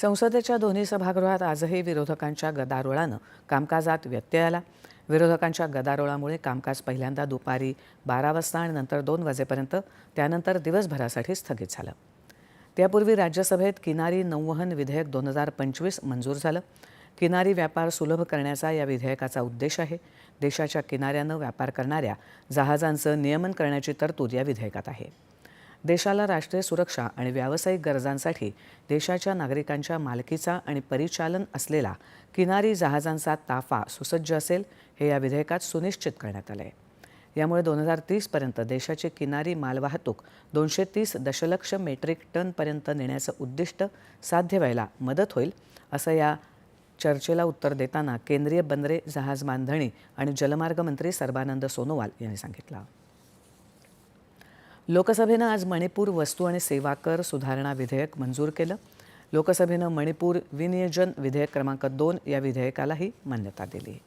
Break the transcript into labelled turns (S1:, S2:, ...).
S1: संसदेच्या दोन्ही सभागृहात आजही विरोधकांच्या गदारोळानं कामकाजात व्यत्यय आला. विरोधकांच्या गदारोळामुळे कामकाज पहिल्यांदा दुपारी बारा वाजता आणि नंतर दोन वाजेपर्यंत त्यानंतर दिवसभरासाठी स्थगित झालं. त्यापूर्वी राज्यसभेत किनारी नौवहन विधेयक दोन हजार पंचवीस मंजूर झालं. किनारी व्यापार सुलभ करण्याचा या विधेयकाचा उद्देश आहे. देशाच्या किनाऱ्यानं व्यापार करणाऱ्या जहाजांचं नियमन करण्याची तरतूद या विधेयकात आहे. देशाला राष्ट्रीय सुरक्षा आणि व्यावसायिक गरजांसाठी देशाच्या नागरिकांच्या मालकीचा आणि परिचालन असलेला किनारी जहाजांचा ताफा सुसज्ज असेल हे या विधेयकात सुनिश्चित करण्यात आलं आहे यामुळे दोन हजार तीसपर्यंत देशाची किनारी मालवाहतूक दोनशे तीस दशलक्ष मेट्रिक टनपर्यंत नेण्याचं उद्दिष्ट साध्य व्हायला मदत होईल असं या चर्चेला उत्तर देताना केंद्रीय बंदरे जहाज बांधणी आणि जलमार्ग मंत्री सर्बानंद सोनोवाल यांनी सांगितलं. लोकसभेनं आज मणिपूर वस्तू आणि सेवा कर सुधारणा विधेयक मंजूर केलं. लोकसभेनं मणिपूर विनियोजन विधेयक क्रमांक दोन या विधेयकालाही मान्यता दिली.